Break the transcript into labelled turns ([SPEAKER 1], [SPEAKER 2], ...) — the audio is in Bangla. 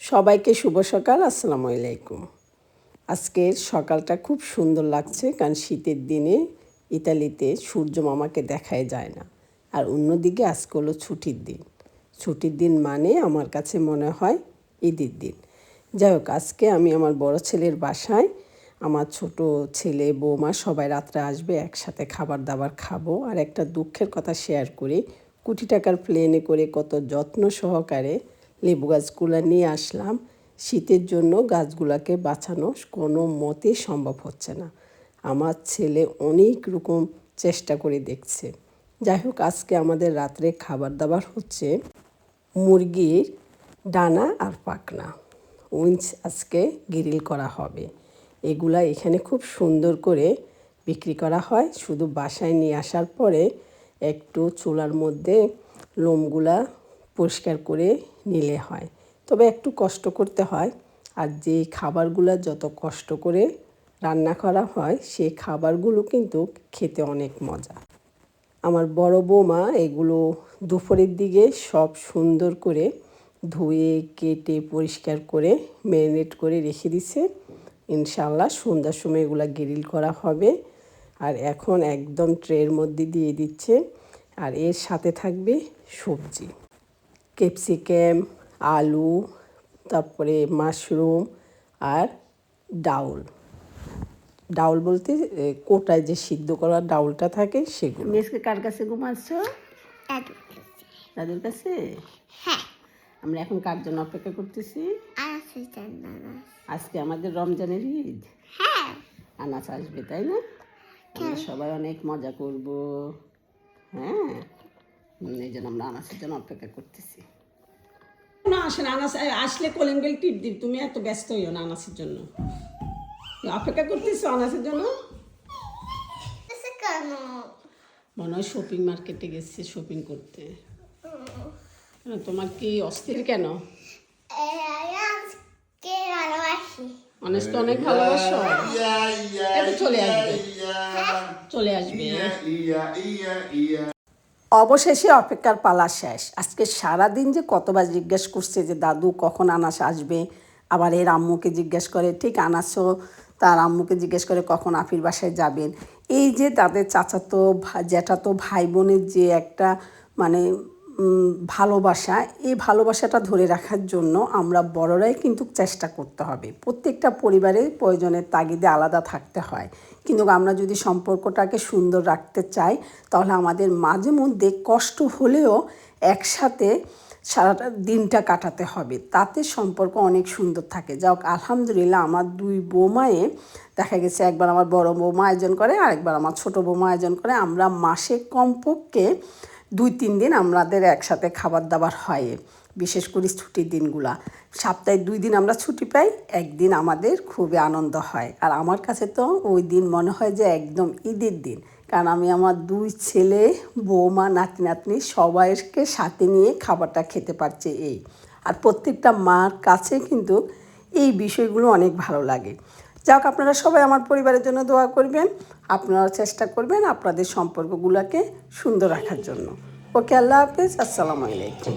[SPEAKER 1] সবাইকে শুভ সকাল, আসসালামু আলাইকুম। আজকের সকালটা খুব সুন্দর লাগছে, কারণ শীতের দিনে ইতালিতে সূর্য মামাকে দেখাই যায় না। আর অন্যদিকে আজকে হলো ছুটির দিন। ছুটির দিন মানে আমার কাছে মনে হয় ঈদের দিন। যাই হোক, আজকে আমি আমার বড় ছেলের বাসায়, আমার ছোট ছেলে, বৌমা সবাই রাত্রে আসবে, একসাথে খাবার দাবার খাব আর একটা দুঃখের কথা শেয়ার করি। কোটি টাকার প্লেনে করে কত যত্ন সহকারে লেবু গাছগুলো নিয়ে আসলাম। শীতের জন্য গাছগুলোকে বাঁচানো কোনো মতে সম্ভব হচ্ছে না। আমার ছেলে অনেক রকম চেষ্টা করে দেখছে। যাই হোক, আজকে আমাদের রাত্রে খাবার দাবার হচ্ছে মুরগির ডানা আর পাকনা উইঞ্চ আজকে গ্রিল করা হবে। এগুলা এখানে খুব সুন্দর করে বিক্রি করা হয়। শুধু বাসায় নিয়ে আসার পরে একটু চুলার মধ্যে লোমগুলা পরিষ্কার করে নিলে হয়। তবে একটু কষ্ট করতে হয় আর যে খাবারগুলো যত কষ্ট করে রান্না করা হয় সেই খাবারগুলো কিন্তু খেতে অনেক মজা। আমার বড় বৌমা এগুলো দুপুরের দিকে সব সুন্দর করে ধুয়ে, কেটে, পরিষ্কার করে ম্যারিনেট করে রেখে দিছে। ইনশাল্লাহ সন্ধ্যার সময় এগুলো গ্রিল করা হবে আর এখন একদম ট্রের মধ্যে দিয়ে দিচ্ছে। আর এর সাথে থাকবে সবজি। ক্যাপসিকাম আলু তারপরে মাশরুম আর ডাউল। ডাউল বলতে কোটায় যে সিদ্ধ করা ডাউলটা থাকে সেগুলো। আজকে কার কাছে ঘুমাচ্ছ? দাদুর কাছে।
[SPEAKER 2] হ্যাঁ।
[SPEAKER 1] আমরা এখন কার জন্য অপেক্ষা করতেছি? আজকে আমাদের রমজানের ঈদ।
[SPEAKER 2] হ্যাঁ।
[SPEAKER 1] আনাস আসবে তাই না? আমরা সবাই অনেক মজা করব। হ্যাঁ। এই জন্য আমরা আনাসের জন্য অপেক্ষা করতেছি। না আসেন আনাস আসলে কলিঙ্গেল টিপ দিই তুমি এত ব্যস্ত হইও না আনাসের জন্য। অপেক্ষা করতেছো আনাসের জন্য? মনে হয় শপিং মার্কেটে গেছে শপিং করতে। তোমার কি অস্থির কেন? অনেস্ট অনেক ভালোবাসো। এটা চলে আসবে। চলে আসবে। অবশেষে অপেক্ষার পালা শেষ। আজকে সারা দিন যে কতবার জিজ্ঞেস করছে যে, দাদু, কখন আনাস আসবে? আবার এর আম্মুকে জিজ্ঞেস করে, ঠিক, আনাসও তার আম্মুকে জিজ্ঞেস করে কখন আফির বাসায় যাবেন? এই যে তাদের চাচাতো জ্যাঠাতো ভাই বোনের যে একটা মানে ভালোবাসা, এই ভালোবাসাটা ধরে রাখার জন্য আমরা বড়রাই কিন্তু চেষ্টা করতে হবে। প্রত্যেকটা পরিবারে প্রয়োজনের তাগিদে আলাদা থাকতে হয়। কিন্তু আমরা যদি সম্পর্কটাকে সুন্দর রাখতে চাই, তাহলে আমাদের মাঝে মধ্যে কষ্ট হলেও একসাথে সারাটা দিনটা কাটাতে হবে। তাতে সম্পর্ক অনেক সুন্দর থাকে। যাক আলহামদুলিল্লাহ আমার দুই বৌমায়ে দেখা গেছে, একবার আমার বড় বৌমা আয়োজন করে, আরেকবার আমার ছোট বৌমা আয়োজন করে। আমরা মাসে কমপক্ষে দুই, তিন দিন আমাদের একসাথে খাবার দাবার হয়। বিশেষ করে ছুটির দিনগুলা। সপ্তাহে দুই দিন আমরা ছুটি পাই, একদিন আমাদের খুবই আনন্দ হয়। আর আমার কাছে তো ওই দিন মনে হয় যে একদম ঈদের দিন। কারণ আমি আমার দুই ছেলে, বৌমা, নাতি, নাতনি সবাইকে সাথে নিয়ে খাবারটা খেতে পারছে এই। আর প্রত্যেকটা মার কাছে কিন্তু এই বিষয়গুলো অনেক ভালো লাগে। যাক, আপনারা সবাই আমার পরিবারের জন্য দোয়া করবেন। আপনারা চেষ্টা করবেন আপনাদের সম্পর্কগুলোকে সুন্দর রাখার জন্য। ওকে, আল্লাহ হাফেজ। আসসালামু আলাইকুম।